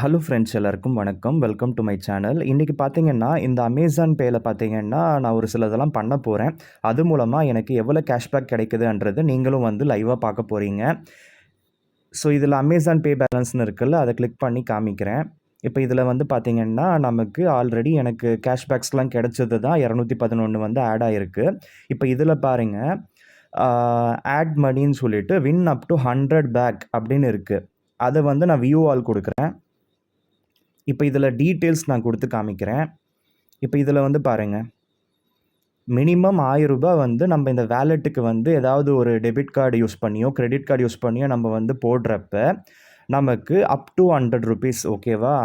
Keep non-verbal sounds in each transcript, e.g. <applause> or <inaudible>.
Hello friends எல்லாருக்கும் வணக்கம். Welcome to my channel இன்றைக்கி பார்த்தீங்கன்னா இந்த அமேசான் பேயில் பார்த்தீங்கன்னா நான் ஒரு சிலதெல்லாம் பண்ண போகிறேன் அது மூலமாக எனக்கு எவ்வளோ கேஷ்பேக் கிடைக்குதுன்றது நீங்களும் வந்து லைவாக பார்க்க போகிறீங்க ஸோ இதில் அமேசான் பே பேலன்ஸ்னு இருக்குல்ல அதை கிளிக் பண்ணி காமிக்கிறேன். இப்போ இதில் வந்து பார்த்தீங்கன்னா நமக்கு ஆல்ரெடி எனக்கு கேஷ்பேக்ஸ்லாம் கிடைச்சது தான் இரநூத்தி பதினொன்று வந்து ஆட் ஆகிருக்கு இப்போ இதில் பாருங்கள் ஆட் மணின்னு சொல்லிவிட்டு win up to hundred back அப்படின்னு இருக்குது அதை வந்து நான் வியூ ஆல் கொடுக்குறேன். இப்போ இதில் டீட்டெயில்ஸ் நான் கொடுத்து காமிக்கிறேன். இப்போ இதில் வந்து பாருங்கள் மினிமம் ஆயிரம் ரூபாய் வந்து நம்ம இந்த வேலெட்டுக்கு வந்து ஏதாவது ஒரு டெபிட் கார்டு யூஸ் பண்ணியோ கிரெடிட் கார்டு யூஸ் பண்ணியோ நம்ம வந்து போடுறப்ப நமக்கு அப் டு ஹண்ட்ரட் ருபீஸ் ஓகேவா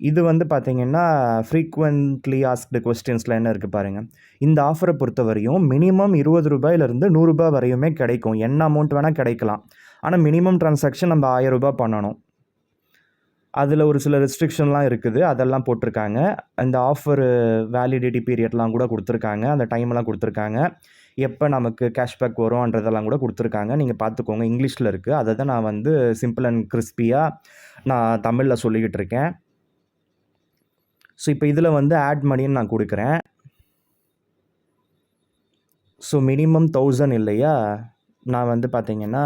இது வந்து பார்த்திங்கன்னா ஃப்ரீக்வெண்ட்லி ஆஸ்க்டு கொஸ்டின்ஸில் என்ன இருக்குது பாருங்கள் இந்த ஆஃபரை பொறுத்த வரையும் மினிமம் இருபது ரூபாயிலிருந்து நூறுரூபா வரையுமே கிடைக்கும். என்ன அமௌண்ட் வேணால் கிடைக்கலாம். ஆனால் மினிமம் ட்ரான்சாக்ஷன் நம்ம ஆயிரம் ரூபாய் பண்ணணும். அதில் ஒரு சில ரெஸ்ட்ரிக்ஷன்லாம் இருக்குது. அதெல்லாம் போட்டிருக்காங்க. இந்த ஆஃபரு வேலிடிட்டி பீரியட்லாம் கூட கொடுத்துருக்காங்க. அந்த டைம்லாம் கொடுத்துருக்காங்க. எப்போ நமக்கு கேஷ்பேக் வரும்ன்றதெல்லாம் கூட கொடுத்துருக்காங்க. நீங்கள் பார்த்துக்கோங்க இங்கிலீஷில் இருக்குது அதை தான் நான் வந்து சிம்பிள் அண்ட் கிறிஸ்பியாக நான் தமிழில் சொல்லிக்கிட்டு இருக்கேன். ஸோ இப்போ இதில் வந்து ஆட் மணின்னு நான் கொடுக்குறேன். ஸோ மினிமம் தௌசண்ட் இல்லையா? நான் வந்து பார்த்திங்கன்னா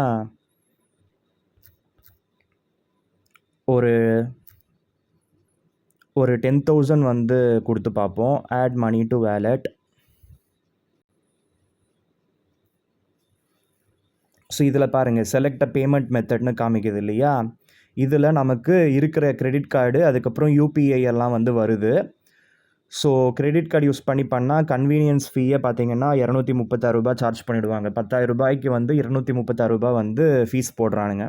ஒரு ஒரு டென் தௌசண்ட் வந்து கொடுத்து பார்ப்போம். Add money to wallet so இதில் பாருங்கள் செலக்ட் பேமெண்ட் மெத்தட்னு காமிக்குது இல்லையா? இதில் நமக்கு இருக்கிற கிரெடிட் கார்டு அதுக்கப்புறம் யூபிஐ எல்லாம் வந்து வருது. ஸோ கிரெடிட் கார்டு யூஸ் பண்ணி பண்ணால் கன்வீனியன்ஸ் ஃபீயை பார்த்தீங்கன்னா இரநூத்தி முப்பத்தாறு ரூபாய் சார்ஜ் பண்ணிவிடுவாங்க பத்தாயிரம் ரூபாய்க்கு வந்து இரநூத்தி முப்பத்தாறு ரூபாய் வந்து ஃபீஸ் போடுறானுங்க.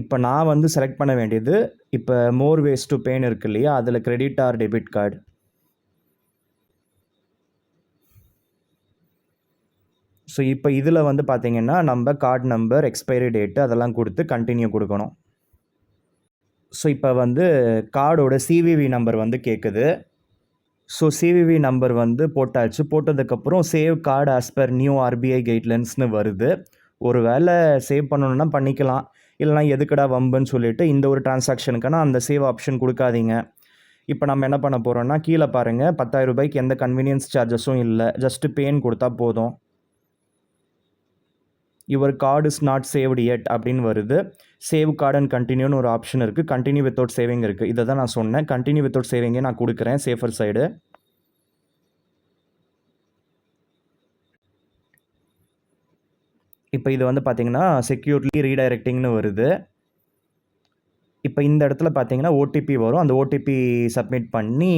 இப்போ நான் வந்து செலக்ட் பண்ண வேண்டியது இப்போ மோர் வேஸ் டு பேன் இருக்கு இல்லையா? அதில் credit or debit card so இப்போ இதில் வந்து பார்த்தீங்கன்னா நம்ம கார்டு நம்பர் எக்ஸ்பைரி டேட்டு அதெல்லாம் கொடுத்து கண்டினியூ கொடுக்கணும். ஸோ இப்போ வந்து கார்டோட சிவிவி நம்பர் வந்து கேட்குது ஸோ சிவிவி நம்பர் வந்து போட்டாச்சு. போட்டதுக்கப்புறம் save card as per new RBI கைட்லைன்ஸ்னு வருது. ஒரு வேளை சேவ் பண்ணணுன்னா பண்ணிக்கலாம். இல்லைனா எதுக்குடா வம்புன்னு சொல்லிட்டு இந்த ஒரு டிரான்சாக்ஷனுக்கான அந்த சேவ் ஆப்ஷன் கொடுக்காதீங்க. இப்போ நம்ம என்ன பண்ண போகிறோம்னா கீழே பாருங்கள் பத்தாயிரம் ரூபாய்க்கு எந்த கன்வீனியன்ஸ் சார்ஜஸும் இல்லை. ஜஸ்ட்டு பேன் கொடுத்தா போதும். Your card is not saved yet அப்படின்னு வருது. சேவ் கார்டு அண்ட் கண்டினியூன்னு ஒரு ஆப்ஷன் இருக்குது கண்டினியூ வித்தவுட் சேவிங் இருக்குது இதை தான் நான் சொன்னேன். கண்டினியூ வித்தவுட் சேவிங்கே நான் கொடுக்குறேன். சேஃபர் சைடு இப்போ இது வந்து பார்த்தீங்கன்னா செக்யூர்லி ரீடைரக்டிங்னு வருது. இப்போ இந்த இடத்துல பார்த்தீங்கன்னா ஓடிபி வரும். அந்த ஓடிபி சப்மிட் பண்ணி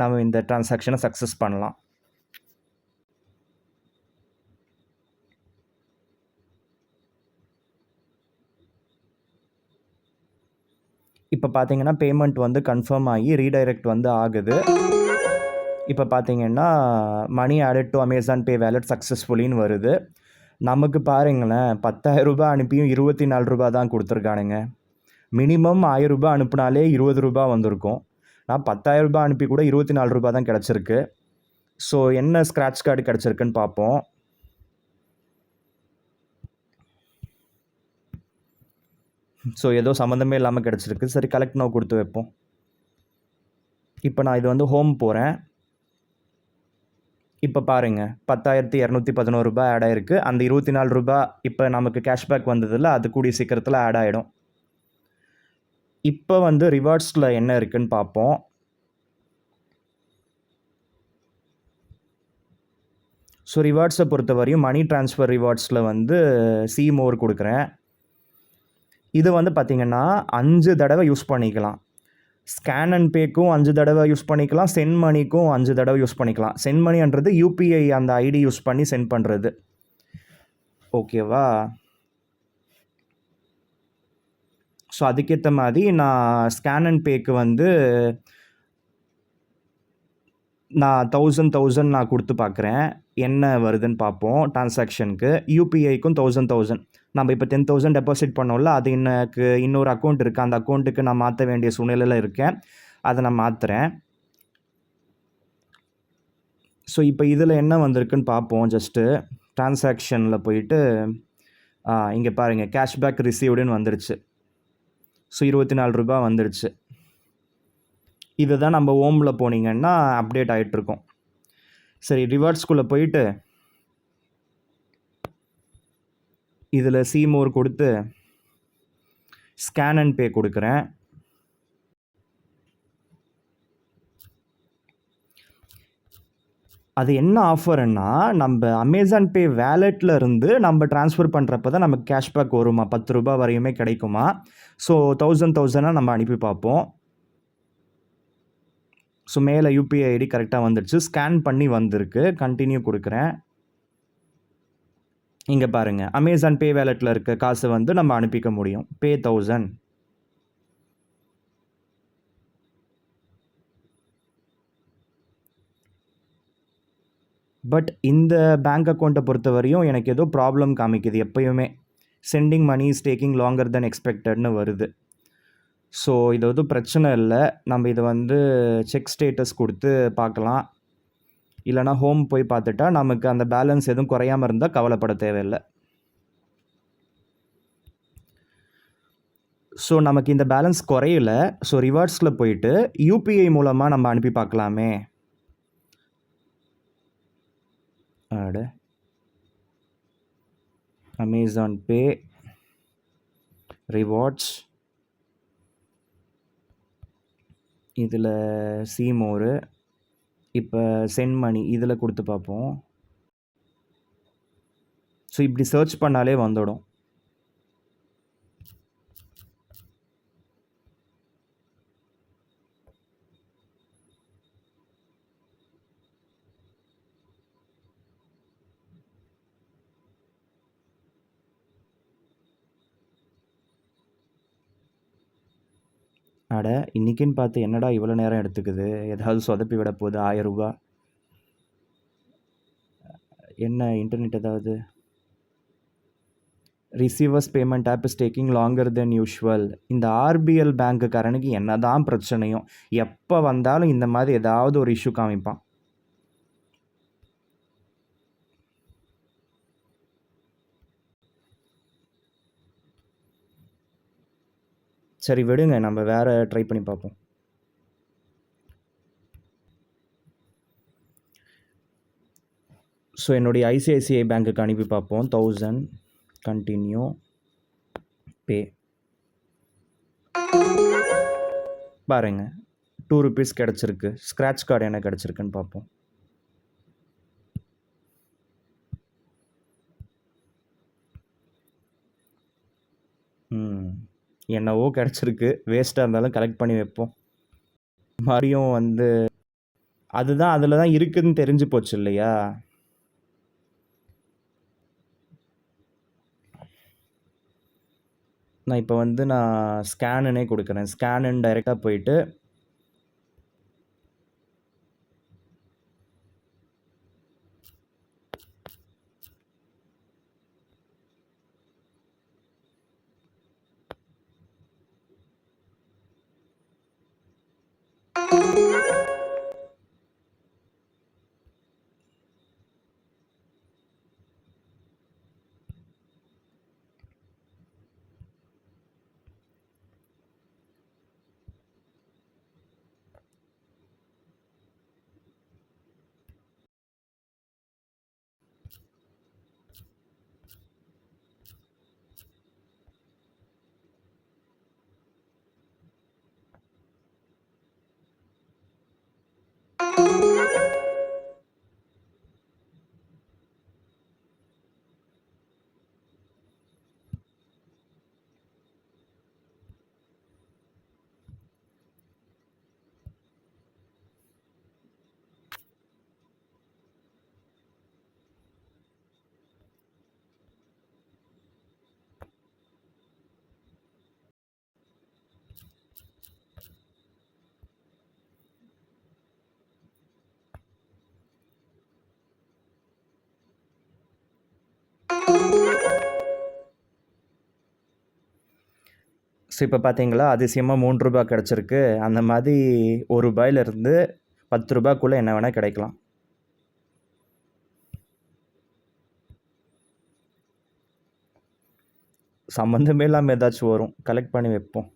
நம்ம இந்த டிரான்சாக்ஷனை சக்ஸஸ் பண்ணலாம். இப்போ பார்த்தீங்கன்னா பேமெண்ட் வந்து கன்ஃபார்ம் ஆகி ரீடைரக்ட் வந்து ஆகுது. இப்போ பார்த்தீங்கன்னா money added to Amazon Pay wallet சக்ஸஸ்ஃபுல்லின்னு வருது. நமக்கு பாருங்களேன் பத்தாயிரம் ரூபாய் அனுப்பியும் இருபத்தி நாலு ரூபா தான் கொடுத்துருக்கானுங்க. மினிமம் ஆயிரம் ரூபாய் அனுப்புனாலே இருபது ரூபா வந்திருக்கும். நான் பத்தாயிரம் ரூபாய் அனுப்பி கூட இருபத்தி நாலு ரூபா தான் கிடச்சிருக்கு. ஸோ என்ன ஸ்க்ராட்ச் கார்டு கிடச்சிருக்குன்னு பார்ப்போம். ஸோ ஏதோ சம்மந்தமே இல்லாமல் கிடச்சிருக்கு. சரி கலெக்ட் நோ கொடுத்து வைப்போம். இப்போ நான் இது வந்து ஹோம் போகிறேன் இப்போ பாருங்கள் பத்தாயிரத்தி இரநூத்தி பதினோரு ரூபாய் ஆட் ஆயிருக்கு. அந்த இருபத்தி நாலு ரூபாய் இப்போ நமக்கு கேஷ்பேக் வந்ததில்ல அது கூடிய சீக்கிரத்தில் ஆட் ஆகிடும் இப்போ வந்து ரிவார்ட்ஸில் என்ன இருக்குன்னு பார்ப்போம் ஸோ ரிவார்ட்ஸை பொறுத்த வரையும் மணி ட்ரான்ஸ்ஃபர் ரிவார்ட்ஸில் வந்து சி மோர் கொடுக்குறேன். இது வந்து பார்த்திங்கன்னா அஞ்சு தடவை யூஸ் பண்ணிக்கலாம். ஸ்கேன் அண்ட் பேக்கும் அஞ்சு தடவை யூஸ் பண்ணிக்கலாம். சென்ட் மணிக்கும் அஞ்சு தடவை யூஸ் பண்ணிக்கலாம். சென்ட் மணின்றது யூபிஐ அந்த ஐடி யூஸ் பண்ணி சென்ட் பண்ணுறது ஓகேவா ஸோ அதுக்கேற்ற மாதிரி நான் ஸ்கேன் அண்ட் பேக்கு வந்து நான் தௌசண்ட் தௌசண்ட் நான் கொடுத்து பார்க்குறேன். என்ன வருதுன்னு பார்ப்போம். டிரான்சாக்ஷனுக்கு யூபிஐக்கும் தௌசண்ட் தௌசண்ட் நம்ம இப்போ டென் தௌசண்ட் டெபாசிட் பண்ணோம்ல அது எனக்கு இன்னொரு அக்கௌண்ட் இருக்குது அந்த அக்கௌண்ட்டுக்கு நான் மாற்ற வேண்டிய சூழ்நிலையில் இருக்கேன். அதை நான் மாற்றுறேன் ஸோ இப்போ இதில் என்ன வந்திருக்குன்னு பார்ப்போம். ஜஸ்ட்டு டிரான்சாக்ஷனில் போயிட்டு இங்கே பாருங்கள் கேஷ்பேக் ரிசீவ்டுன்னு வந்துருச்சு. ஸோ இருபத்தி நாலு ரூபா வந்துருச்சு. இதை தான் நம்ம ஓமில் போனீங்கன்னா அப்டேட் ஆகிட்ருக்கோம் சரி ரிவார்ட்ஸ்குள்ளே போயிட்டு இதில் சீமோர் கொடுத்து ஸ்கேன் அண்ட் பே கொடுக்குறேன். அது என்ன ஆஃபர்னா நம்ம அமேசான் பே வேலெட்டில் இருந்து நம்ம ட்ரான்ஸ்ஃபர் பண்ணுறப்ப தான் நமக்கு கேஷ்பேக் வருமா? பத்து ரூபா வரையுமே கிடைக்குமா? ஸோ தௌசண்ட் தௌசண்டாக நம்ம அனுப்பி பார்ப்போம். ஸோ மேலே யூபிஐ ஐடி கரெக்டாக வந்துடுச்சு ஸ்கேன் பண்ணி வந்திருக்கு. கண்டினியூ கொடுக்குறேன். இங்கே பாருங்கள் அமேசான் பே வேலெட்டில் இருக்க காசு வந்து நம்ம அனுப்பிக்க முடியும். பே தௌசண்ட் பட் இந்த பேங்க் அக்கௌண்ட்டை பொறுத்த வரையும் எனக்கு ஏதோ ப்ராப்ளம் காமிக்குது எப்பயுமே. Sending money is taking longer than எக்ஸ்பெக்டட்னு வருது. ஸோ இது எதுவும் பிரச்சனை இல்லை. நம்ம இதை வந்து செக் ஸ்டேட்டஸ் கொடுத்து பார்க்கலாம். இல்லைனா ஹோம் போய் பார்த்துட்டா நமக்கு அந்த பேலன்ஸ் எதுவும் குறையாமல் இருந்தால் கவலைப்பட தேவையில்லை. ஸோ நமக்கு இந்த பேலன்ஸ் குறையல. ஸோ ரிவார்ட்ஸில் போயிட்டு யூபிஐ மூலமாக நம்ம அனுப்பி பார்க்கலாமே. ஆட அமேசான் பே ரிவார்ட்ஸ் இதில் சீமோரு இப்போ சென்மணி இதில் கொடுத்து பார்ப்போம். ஸோ இப்படி சர்ச் பண்ணாலே வந்துடும். அட இன்னைக்குன்னு பார்த்து என்னடா இவ்வளோ நேரம் எடுத்துக்குது? ஏதாவது சொதப்பி விட போகுது? ஆயிரம் ரூபா. என்ன இன்டர்நெட் ஏதாவது? Receivers payment app is taking longer than usual இந்த ஆர்பிஎல் பேங்க்குக்காரனுக்கு என்ன தான் பிரச்சனையும் எப்போ வந்தாலும் இந்த மாதிரி ஏதாவது ஒரு இஷ்யூ காமிப்பான். சரி விடுங்க. நம்ம வேறு ட்ரை பண்ணி பார்ப்போம். ஸோ என்னுடைய ஐசிஐசிஐ பேங்க்குக்கு அனுப்பி பார்ப்போம். தௌசண்ட் கண்டினியூ பே பாருங்க. டூ ருபீஸ் கிடச்சிருக்கு. ஸ்க்ராட்ச் கார்டு என்ன கிடச்சிருக்குன்னு பார்ப்போம் ம் என்னவோ கிடச்சிருக்கு. வேஸ்ட்டாக இருந்தாலும் கலெக்ட் பண்ணி வைப்போம். மறுபடியும் வந்து அதுதான் அதில் தான் இருக்குதுன்னு தெரிஞ்சு போச்சு இல்லையா? நான் இப்போ வந்து நான் ஸ்கேனுனே கொடுக்குறேன். ஸ்கேனுன்னு டைரெக்டாக போயிட்டு ஸோ இப்போ பார்த்தீங்களா அதிசயமாக மூன்று ரூபா கிடச்சிருக்கு. அந்த மாதிரி ஒரு ரூபாயிலிருந்து பத்து ரூபாய்க்குள்ளே என்ன வேணால் கிடைக்கலாம். சம்மந்தமே இல்லாமல் ஏதாச்சும் வரும். கலெக்ட் பண்ணி வைப்போம்.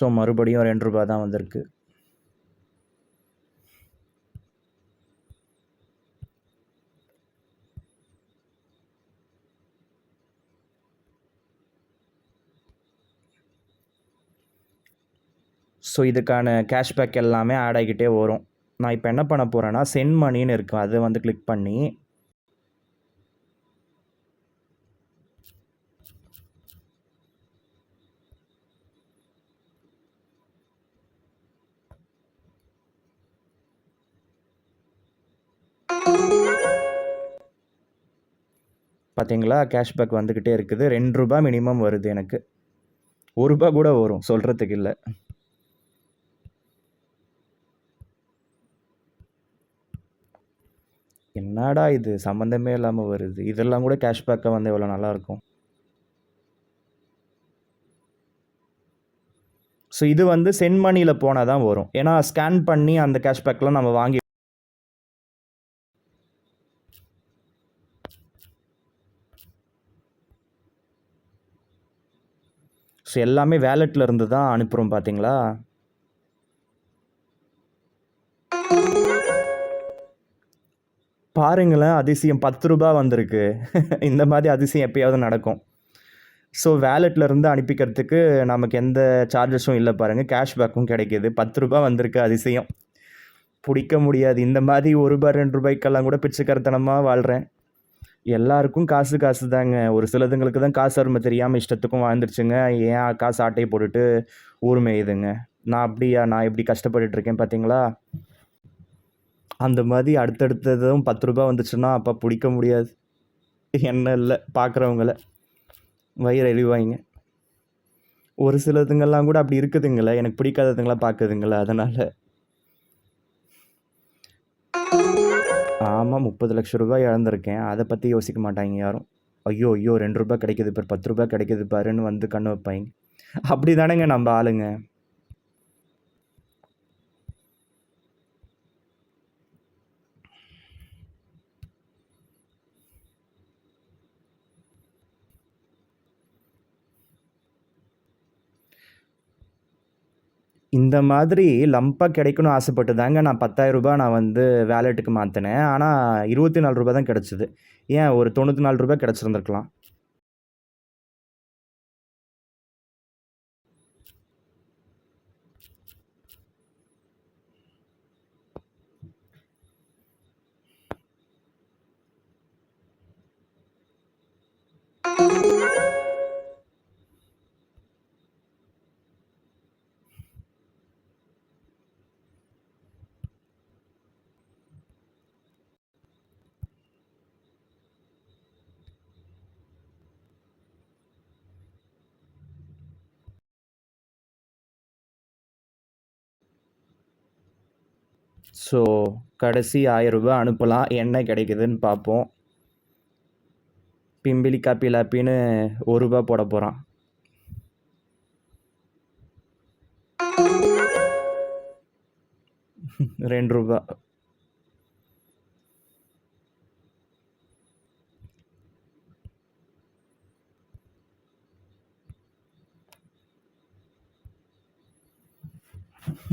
ஸோ மறுபடியும் ரெண்டு ரூபா தான் வந்திருக்கு. ஸோ இதுக்கான கேஷ்பேக் எல்லாமே ஆட் ஆகிக்கிட்டே வரும். நான் இப்போ என்ன பண்ண போகிறேன்னா சென்ட் மணின்னு இருக்கும் அதை வந்து கிளிக் பண்ணி பார்த்தீங்களா? கேஷ்பேக் வந்துக்கிட்டே இருக்குது. ரெண்டு ரூபா மினிமம் வருது எனக்கு. ஒரு ரூபா கூட வரும். சொல்கிறதுக்கு இல்லை. என்னடா இது? சம்மந்தமே இல்லாமல் வருது. இதெல்லாம் கூட கேஷ்பேக்காக வந்து எவ்வளோ நல்லாயிருக்கும்? ஸோ இது வந்து சென்ட் மணியில் போனால் தான் வரும். ஏன்னா ஸ்கேன் பண்ணி அந்த கேஷ்பேக்லாம் நம்ம வாங்கி ஸோ எல்லாமே வேலெட்டில் இருந்து தான் அனுப்புகிறோம் பார்த்தீங்களா பாருங்களேன் அதிசயம். பத்து ரூபா வந்திருக்கு. <laughs> இந்த மாதிரி அதிசயம் எப்பயாவது நடக்கும். ஸோ வேலெட்டில் இருந்து அனுப்பிக்கிறதுக்கு நமக்கு எந்த சார்ஜஸும் இல்லை பாருங்கள் கேஷ்பேக்கும் கிடைக்கிது. பத்து ரூபா வந்திருக்கு அதிசயம். பிடிக்க முடியாது. இந்த மாதிரி ஒரு ரூபாய் ரெண்டு ரூபாய்க்கெல்லாம் கூட பிச்சைக்கரத்தனமாக வாழ்கிறேன் எல்லாருக்கும் காசு காசு தாங்க. ஒரு சிலதுங்களுக்கு தான் காசு அருமை தெரியாமல் இஷ்டத்துக்கும் வாழ்ந்துருச்சுங்க. ஏன் காசு ஆட்டையை போட்டுட்டு ஊர் மேயுதுங்க நான் அப்படியா? நான் எப்படி கஷ்டப்பட்டுட்டு இருக்கேன் பார்த்தீங்களா அந்த மாதிரி அடுத்தடுத்ததும் பத்து ரூபா வந்துச்சுன்னா அப்போ பிடிக்க முடியாது. என்ன இல்லை பார்க்குறவங்கள வயிறு எழிவாங்க ஒரு சிலதுங்கெல்லாம் கூட அப்படி இருக்குதுங்களே. எனக்கு பிடிக்காததுங்களாம் பார்க்குதுங்களே அதனால். ஆமாம் முப்பது லட்ச ரூபாய் இழந்திருக்கேன். அதை பற்றி யோசிக்க மாட்டாங்க யாரும். ஐயோ ஐயோ ரெண்டு ரூபாய் கிடைக்குது பார் பத்து ரூபாய் கிடைக்குது பாருன்னு வந்து கண்ணு வைப்பாங்க. அப்படி தானேங்க நம்ம ஆளுங்க. இந்த மாதிரி லம்பாக கிடைக்கணும்னு ஆசைப்பட்டு தாங்க நான் பத்தாயிரம் ரூபாய் நான் வந்து வேலெட்டுக்கு மாற்றினேன் ஆனால் இருபத்தி நாலு ரூபாய் தான் கிடச்சிது. ஏன் ஒரு தொண்ணூற்றி நாலு ரூபாய் கிடச்சிருந்துருக்கலாம். ஸோ கடைசி ஆயிரம் ரூபாய் அனுப்பலாம். என்ன கிடைக்குதுன்னு பார்ப்போம். பிம்பிலி காப்பி லாப்பின்னு ஒரு ரூபா போட போகிறான் ரெண்டு ரூபா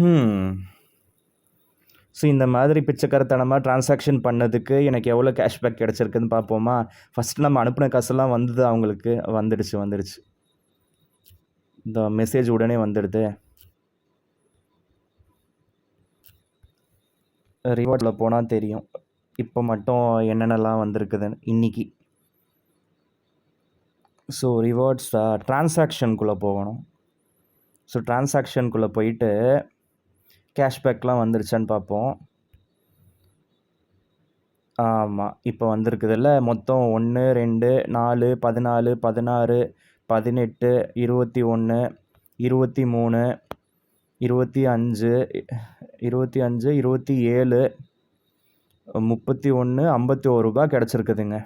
ம் ஸோ இந்த மாதிரி பிச்சைக்காரத்தனமாக டிரான்சாக்ஷன் பண்ணதுக்கு எனக்கு எவ்வளோ கேஷ்பேக் கிடச்சிருக்குன்னு பார்ப்போமா? ஃபஸ்ட் நம்ம அனுப்பின காசெல்லாம் வந்தது அவங்களுக்கு. வந்துடுச்சு வந்துடுச்சு. இந்த மெசேஜ் உடனே வந்துடுது. ரிவார்டில் போனால் தெரியும். இப்போ மட்டும் என்னென்னலாம் வந்திருக்குதுன்னு. இன்னைக்கு. ஸோ ரிவார்ட்ஸ் ட்ரான்சாக்ஷனுக்குள்ளே போகணும். ஸோ ட்ரான்சாக்ஷனுக்குள்ளே போயிட்டு கேஷ்பேக்லாம் வந்துருச்சான்னு பார்ப்போம். ஆமாம் இப்போ வந்திருக்குதுல்ல. மொத்தம் ஒன்று ரெண்டு நாலு பதினாலு பதினாறு பதினெட்டு இருபத்தி ஒன்று இருபத்தி மூணு இருபத்தி அஞ்சு இருபத்தி அஞ்சு இருபத்தி ஏழு முப்பத்தி ஒன்று ஐம்பத்தி ஒரு ரூபா கிடச்சிருக்குதுங்க.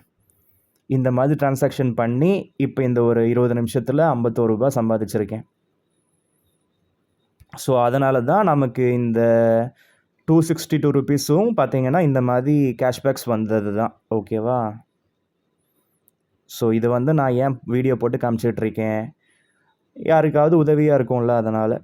இந்த மாதிரி டிரான்சாக்ஷன் பண்ணி இப்போ இந்த ஒரு இருபது நிமிஷத்தில் ஐம்பத்தோரு சம்பாதிச்சிருக்கேன். ஸோ அதனால தான் நமக்கு இந்த டூ சிக்ஸ்டி டூ ருபீஸும் பார்த்தீங்கன்னா இந்த மாதிரி கேஷ்பேக்ஸ் வந்தது தான். ஓகேவா ஸோ இது வந்து நான் ஏன் வீடியோ போட்டு காமிச்சிட்ருக்கேன் யாருக்காவது உதவியாக இருக்கும்ல அதனால்.